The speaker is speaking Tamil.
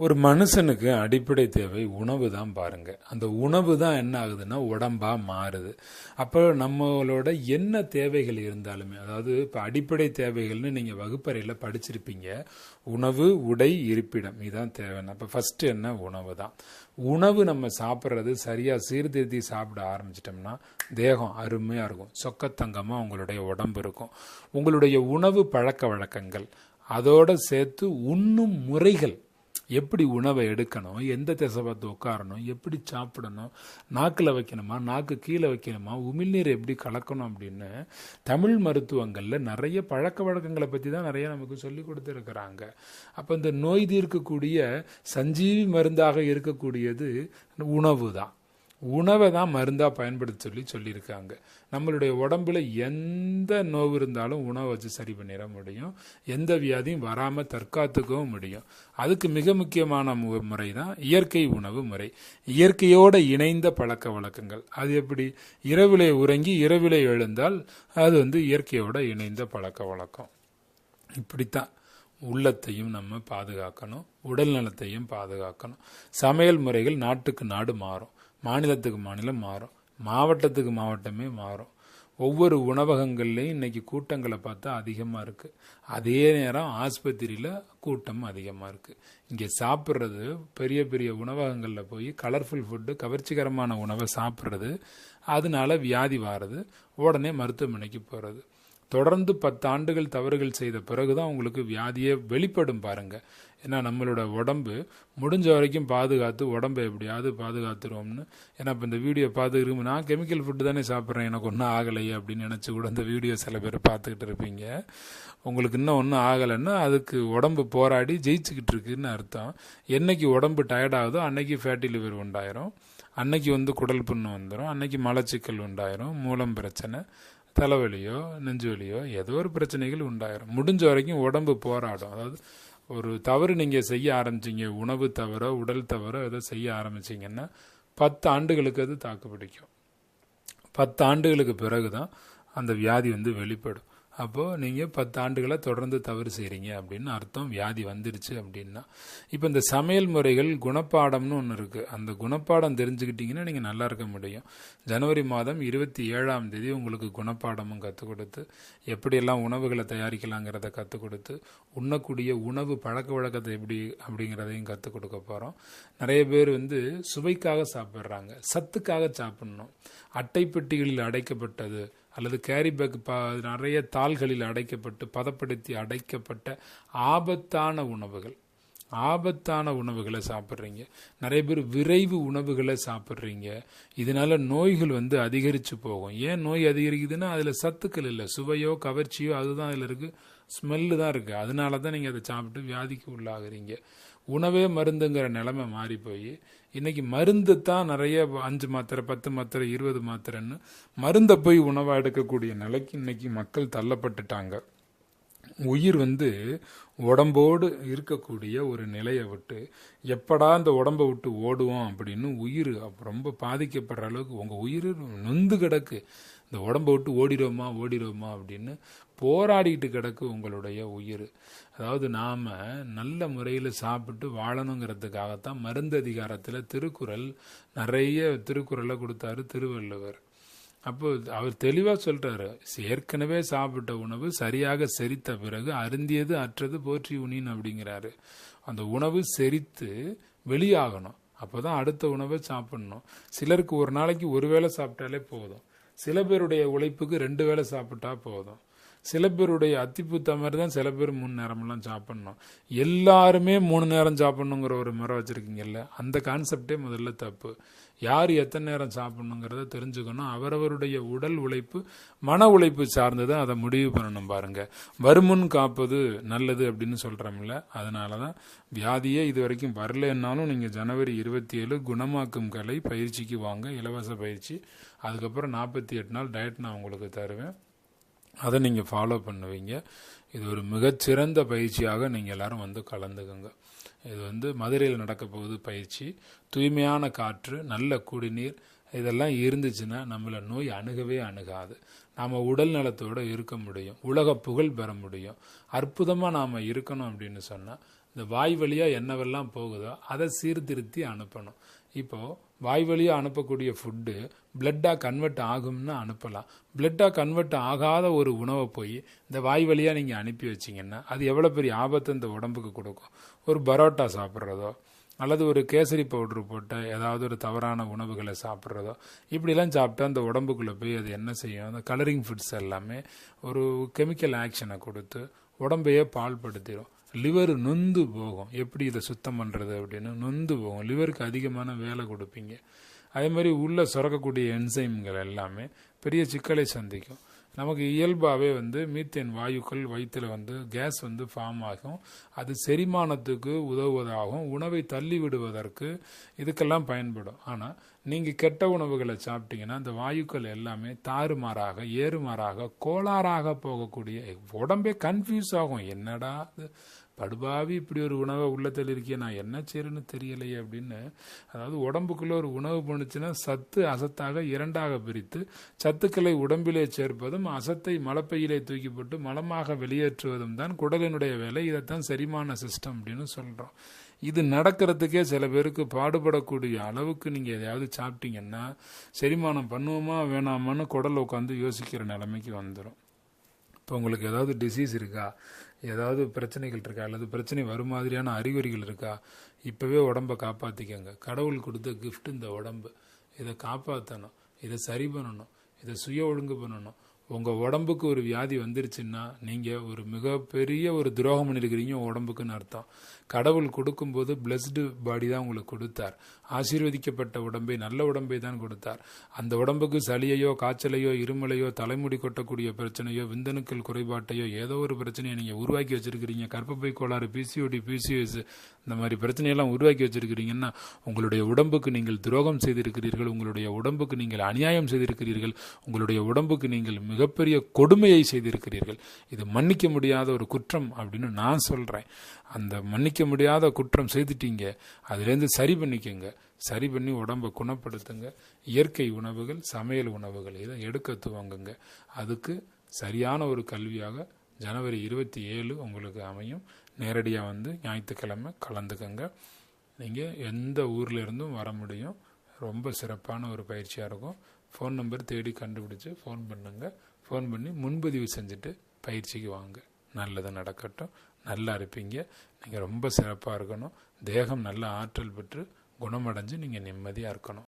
ஒரு மனுஷனுக்கு அடிப்படை தேவை உணவு தான் பாருங்க. அந்த உணவு தான் என்ன ஆகுதுன்னா உடம்பா மாறுது. அப்போ நம்மளோட என்ன தேவைகள் இருந்தாலுமே அதாவது இப்போ அடிப்படை தேவைகள்னு நீங்கள் வகுப்பறையில் படிச்சிருப்பீங்க. உணவு உடை இருப்பிடம் இதுதான் தேவைன்னு. அப்போ ஃபர்ஸ்ட் என்ன? உணவு தான் உணவு நம்ம சாப்பிட்றது சரியாக சீர்திருத்தி சாப்பிட ஆரம்பிச்சிட்டோம்னா தேகம் அருமையாக இருக்கும். சொக்கத்தங்கமாக உங்களுடைய உடம்பு இருக்கும். உங்களுடைய உணவு பழக்க வழக்கங்கள் அதோடு சேர்த்து உண்ணும் முறைகள் எப்படி உணவை எடுக்கணும் எந்த திசை பார்த்து உட்காரணும் எப்படி சாப்பிடணும் நாக்கில் வைக்கணுமா நாக்கு கீழே வைக்கணுமா உமிழ்நீர் எப்படி கலக்கணும் அப்படின்னு தமிழ் மருத்துவங்களில் நிறைய பழக்க வழக்கங்களை பற்றி தான் நிறைய நமக்கு சொல்லி கொடுத்துருக்குறாங்க. அப்போ இந்த நோய் தீர்க்கக்கூடிய சஞ்சீவி மருந்தாக இருக்கக்கூடியது உணவு தான். உணவை தான் மருந்தாக பயன்படுத்த சொல்லி சொல்லியிருக்காங்க. நம்மளுடைய உடம்புல எந்த நோவு இருந்தாலும் உணவை வச்சு சரி பண்ணிட முடியும். எந்த வியாதியும் வராமல் தற்காத்துக்கவும் முடியும். அதுக்கு மிக முக்கியமான மு- முறை தான் இயற்கை உணவு முறை. இயற்கையோடு இணைந்த பழக்க வழக்கங்கள். அது எப்படி? இரவிலே உறங்கி இரவிலே எழுந்தால் அது வந்து இயற்கையோடு இணைந்த பழக்க வழக்கம். இப்படித்தான் உள்ளத்தையும் நம்ம பாதுகாக்கணும். உடல் நலத்தையும் பாதுகாக்கணும். சமையல் முறைகள் நாட்டுக்கு நாடு மாறும். மாநிலத்துக்கு மாநிலம் மாறும். மாவட்டத்துக்கு மாவட்டமே மாறும். ஒவ்வொரு உணவகங்கள்லேயும் இன்றைக்கி கூட்டங்களை பார்த்தா அதிகமாக இருக்குது அதே நேரம் ஆஸ்பத்திரியில் கூட்டம் அதிகமாக இருக்குது இங்கே சாப்பிட்றது பெரிய பெரிய உணவகங்களில் போய் கலர்ஃபுல் ஃபுட்டு கவர்ச்சிகரமான உணவை சாப்பிட்றது. அதனால வியாதி வாரது. உடனே மருத்துவமனைக்கு போகிறது தொடர்ந்து பத்து ஆண்டுகள் தவறுகள் செய்த பிறகுதான் உங்களுக்கு வியாதியே வெளிப்படும் பாருங்க. ஏன்னா நம்மளோட உடம்பு முடிஞ்ச வரைக்கும் பாதுகாத்து உடம்பை எப்படியாவது பாதுகாத்துருவோம்னு. ஏன்னா இப்போ இந்த வீடியோ பார்த்துக்கிறோம் நான் கெமிக்கல் ஃபுட்டு தானே சாப்பிட்றேன். எனக்கு ஒன்றும் ஆகலையே அப்படின்னு நினச்சி கூட இந்த வீடியோ சில பேர் பார்த்துக்கிட்டு இருப்பீங்க. உங்களுக்கு இன்னும் ஒன்றும் ஆகலைன்னா அதுக்கு உடம்பு போராடி ஜெயிச்சுக்கிட்டு இருக்குன்னு அர்த்தம். என்னைக்கு உடம்பு டயர்ட் ஆகுதோ அன்னைக்கு ஃபேட்டி லிவர் உண்டாயிரும். அன்னைக்கு வந்து குடல் புண்ணு வந்துடும் அன்னைக்கு மலச்சிக்கல் உண்டாயிரும். மூலம் பிரச்சனை. தலைவலியோ நெஞ்சு வலியோ ஏதோ ஒரு பிரச்சனைகள் உண்டாயிரும். முடிஞ்ச வரைக்கும் உடம்பு போராடும். அதாவது ஒரு தவறு நீங்கள் செய்ய ஆரம்பிச்சீங்க உணவு தவறோ உடல் தவறோ ஏதோ செய்ய ஆரம்பிச்சீங்கன்னா பத்து ஆண்டுகளுக்கு அது தாக்கு பிடிக்கும். பத்து ஆண்டுகளுக்கு பிறகு தான் அந்த வியாதி வந்து வெளிப்படும். அப்போது நீங்கள் பத்து ஆண்டுகளை தொடர்ந்து தவறு செய்கிறீங்க அப்படின்னு அர்த்தம். வியாதி வந்துருச்சு அப்படின்னா. இப்போ இந்த சமையல் முறைகள் குணப்பாடம்னு ஒன்று இருக்குது அந்த குணப்பாடம் தெரிஞ்சுக்கிட்டிங்கன்னா நீங்கள் நல்லா இருக்க முடியும். ஜனவரி மாதம் இருபத்தி ஏழாம் தேதி உங்களுக்கு குணப்பாடமும் கற்றுக் கொடுத்து எப்படியெல்லாம் உணவுகளை தயாரிக்கலாங்கிறத கற்றுக் கொடுத்து உண்ணக்கூடிய உணவு பழக்க வழக்கத்தை எப்படி அப்படிங்கிறதையும் கற்றுக் கொடுக்க போகிறோம் நிறைய பேர் வந்து சுவைக்காக சாப்பிட்றாங்க. சத்துக்காக சாப்பிட்ணும். அட்டை பெட்டிகளில் அடைக்கப்பட்டது அல்லது கேரி பேக் ப நிறைய தாள்களில் அடைக்கப்பட்டு பதப்படுத்தி அடைக்கப்பட்ட ஆபத்தான உணவுகள். ஆபத்தான உணவுகளை சாப்பிட்றீங்க. நிறைய பேர் விரைவு உணவுகளை சாப்பிட்றீங்க. இதனால நோய்கள் வந்து அதிகரித்து போகும். ஏன் நோய் அதிகரிக்குதுன்னா அதில் சத்துக்கள் இல்லை. சுவையோ கவர்ச்சியோ அதுதான் அதில் இருக்குது ஸ்மெல்லு தான் இருக்குது அதனால தான் நீங்கள் அதை சாப்பிட்டு வியாதிக்கு உள்ளாகுறீங்க. உணவே மருந்துங்கிற நிலைமை மாறி போய் இன்னைக்கு மருந்து தான் நிறைய அஞ்சு மாத்திரை பத்து மாத்திரை இருபது மாத்திரைன்னு மருந்தை போய் உணவாக எடுக்கக்கூடிய நிலைக்கு இன்னைக்கு மக்கள் தள்ளப்பட்டுட்டாங்க. உயிர் வந்து உடம்போடு இருக்கக்கூடிய ஒரு நிலையை விட்டு எப்படா இந்த உடம்பை விட்டு ஓடுவோம் அப்படின்னு உயிர் ரொம்ப பாதிக்கப்படுற அளவுக்கு உங்கள் உயிர் நொந்து கிடக்கு. இந்த உடம்பை விட்டு ஓடிடுவோமா ஓடிடுவோமா அப்படின்னு போராடிக்கிட்டு கிடக்கு உங்களுடைய உயிர். அதாவது நாம் நல்ல முறையில் சாப்பிட்டு வாழணுங்கிறதுக்காகத்தான் மருந்து அதிகாரத்தில் திருக்குறள் நிறைய திருக்குறளை கொடுத்தாரு திருவள்ளுவர். அப்போ அவர் தெளிவாக சொல்றாரு ஏற்கனவே சாப்பிட்ட உணவு சரியாக செரித்த பிறகு அருந்தியது அற்றது போற்றி உணின் அப்படிங்கிறாரு. அந்த உணவு செரித்து வெளியாகணும். அப்போதான் அடுத்த உணவை சாப்பிடணும். சிலருக்கு ஒரு நாளைக்கு ஒரு வேளை சாப்பிட்டாலே போதும். சில பேருடைய உழைப்புக்கு ரெண்டு வேளை சாப்பிட்டா போதும். சில பேருடைய அத்திப்பூத்த மாதிரி தான் சில பேர் மூணு நேரமெல்லாம் சாப்பிட்ணும். எல்லாருமே மூணு நேரம் சாப்பிட்ணுங்கிற ஒரு முறை வச்சுருக்கீங்கல்ல அந்த கான்செப்டே முதல்ல தப்பு. யார் எத்தனை நேரம் சாப்பிட்ணுங்கிறத தெரிஞ்சுக்கணும். அவரவருடைய உடல் உழைப்பு மன உழைப்பு சார்ந்ததை அதை முடிவு பண்ணணும் பாருங்க. வருமுன் காப்பது நல்லது அப்படின்னு சொல்கிறோம்ல அதனால தான் வியாதியே இது வரைக்கும் வரலன்னாலும் நீங்கள் ஜனவரி இருபத்தி ஏழு குணமாக்கும் கலை பயிற்சிக்கு வாங்க இலவச பயிற்சி. அதுக்கப்புறம் நாற்பத்தி எட்டு நாள் டயட் நான் உங்களுக்கு தருவேன். அதை நீங்கள் ஃபாலோ பண்ணுவீங்க. இது ஒரு மிகச்சிறந்த பயிற்சியாக நீங்கள் எல்லாரும் வந்து கலந்துக்குங்க. இது வந்து மதுரையில் நடக்க போகுது பயிற்சி. தூய்மையான காற்று நல்ல குடிநீர் இதெல்லாம் இருந்துச்சுன்னா நம்மளை நோய் அணுகவே அணுகாது. நாம் உடல் நலத்தோடு இருக்க முடியும். உலக புகழ் பெற முடியும். அற்புதமாக நாம் இருக்கணும் அப்படின்னு சொன்னால் இந்த வாய் வழியாக என்னவெல்லாம் போகுதோ அதை சீர்திருத்தி அனுப்பணும். இப்போது வாய் வழியாக அனுப்பக்கூடிய ஃபுட்டு பிளட்டாக கன்வெர்ட் ஆகும்னு அனுப்பலாம். பிளட்டாக கன்வெர்ட் ஆகாத ஒரு உணவை போய் இந்த வாய் வழியாக நீங்கள் அனுப்பி வச்சிங்கன்னா அது எவ்வளோ பெரிய ஆபத்து இந்த உடம்புக்கு கொடுக்கும். ஒரு பரோட்டா சாப்பிட்றதோ அல்லது ஒரு கேசரி பவுட்ரு போட்ட ஏதாவது ஒரு தவறான உணவுகளை சாப்பிட்றதோ இப்படிலாம் சாப்பிட்டா அந்த உடம்புக்குள்ளே போய் அது என்ன செய்யும்? அந்த கலரிங் ஃபுட்ஸ் எல்லாமே ஒரு கெமிக்கல் ஆக்ஷனை கொடுத்து உடம்பையே பால்படுத்திடும் லிவர் நொந்து போகும். எப்படி இதை சுத்தம் பண்ணுறது அப்படின்னு? நொந்து போகும். லிவருக்கு அதிகமான வேலை கொடுப்பீங்க. அதே மாதிரி உள்ளே சுரக்கக்கூடிய என்சைம்கள் எல்லாமே பெரிய சிக்கலை சந்திக்கும். நமக்கு இயல்பாகவே வந்து மீத்தேன் வாயுக்கள் வயிற்றில் வந்து கேஸ் வந்து ஃபார்ம் ஆகும். அது செரிமானத்துக்கு உதவுவதாகவும் உணவை தள்ளி விடுவதற்கு இதுக்கெல்லாம் பயன்படும். ஆனால் நீங்கள் கெட்ட உணவுகளை சாப்பிட்டீங்கன்னா அந்த வாயுக்கள் எல்லாமே தாறுமாறாக ஏறுமாறாக கோளாறாக போகக்கூடிய உடம்பே கன்ஃபியூஸ் ஆகும். என்னடா படுபாவி இப்படி ஒரு உணவை உள்ளத்தில் இருக்கிய நான் என்ன செய்யறேன்னு தெரியலையே அப்படின்னு. அதாவது உடம்புக்குள்ள ஒரு உணவு பண்ணுச்சுன்னா சத்து அசத்தாக இரண்டாக பிரித்து சத்துக்களை உடம்பிலே சேர்ப்பதும் அசத்தை மலப்பையிலே தூக்கி போட்டு மலமாக வெளியேற்றுவதும் தான் குடலினுடைய வேலை. இதைத்தான் செரிமான சிஸ்டம் அப்படின்னு சொல்கிறோம் இது நடக்கிறதுக்கே சில பேருக்கு பாடுபடக்கூடிய அளவுக்கு நீங்கள் எதையாவது சாப்பிட்டீங்கன்னா செரிமானம் பண்ணுவோமா வேணாமான்னு குடல் உட்காந்து யோசிக்கிற நிலைமைக்கு வந்துடும் இப்போ உங்களுக்கு ஏதாவது டிசீஸ் இருக்கா? ஏதாவது பிரச்சனைகள் இருக்கா? அல்லது பிரச்சனை வரும் மாதிரியான அறிகுறிகள் இருக்கா? இப்போவே உடம்பை காப்பாற்றிக்கங்க கடவுள் கொடுத்த கிஃப்ட் இந்த உடம்பு. இதை காப்பாற்றணும் இதை சரி பண்ணணும். இதை சுய ஒழுங்கு பண்ணணும். உங்கள் உடம்புக்கு ஒரு வியாதி வந்துருச்சுன்னா நீங்கள் ஒரு மிகப்பெரிய ஒரு துரோகம் பண்ணியிருக்கிறீங்க உடம்புக்குன்னு அர்த்தம். கடவுள் கொடுக்கும்போது பிளஸ்டு பாடி தான் உங்களுக்கு கொடுத்தார். ஆசீர்வதிக்கப்பட்ட உடம்பை நல்ல உடம்பை தான் கொடுத்தார். அந்த உடம்புக்கு சளியையோ காய்ச்சலையோ இருமலையோ தலைமுடி கொட்டக்கூடிய பிரச்சனையோ விந்தணுக்கள் குறைபாட்டையோ ஏதோ ஒரு பிரச்சனையை நீங்கள் உருவாக்கி வச்சிருக்கிறீங்க. கர்ப்பப்பை கோளாறு பிசிஓடி பிசிஎஸ் இந்த மாதிரி பிரச்சனையெல்லாம் உருவாக்கி வச்சிருக்கிறீங்கன்னா உங்களுடைய உடம்புக்கு நீங்கள் துரோகம் செய்திருக்கிறீர்கள் உங்களுடைய உடம்புக்கு நீங்கள் அநியாயம் செய்திருக்கிறீர்கள் உங்களுடைய உடம்புக்கு நீங்கள் மிகப்பெரிய கொடுமையை செய்திருக்கிறீர்கள். இது மன்னிக்க முடியாத ஒரு குற்றம் அப்படின்னு நான் சொல்கிறேன் அந்த மன்னிக்க முடியாத குற்றம் செய்துட்டீங்க. அதுலேருந்து சரி பண்ணிக்கோங்க. சரி பண்ணி உடம்பை குணப்படுத்துங்க. இயற்கை உணவுகள் சமையல் உணவுகள் இதை எடுக்க துவங்குங்க. அதுக்கு சரியான ஒரு கல்வியாக ஜனவரி இருபத்தி ஏழு உங்களுக்கு அமையும். நேரடியாக வந்து ஞாயிற்றுக்கிழமை கலந்துக்கங்க. நீங்கள் எந்த ஊர்லேருந்தும் வர முடியும். ரொம்ப சிறப்பான ஒரு பயிற்சியாக இருக்கும். ஃபோன் நம்பர் தேடி கண்டுபிடிச்சி ஃபோன் பண்ணுங்கள் ஃபோன் பண்ணி முன்பதிவு செஞ்சுட்டு பயிற்சிக்கு வாங்க. நல்லது நடக்கட்டும். நல்லா இருப்பீங்க. நீங்கள் ரொம்ப சிறப்பாக இருக்கணும். தேகம் நல்ல ஆற்றல் பெற்று குணமடைஞ்சு நீங்கள் நிம்மதியாக இருக்கணும்.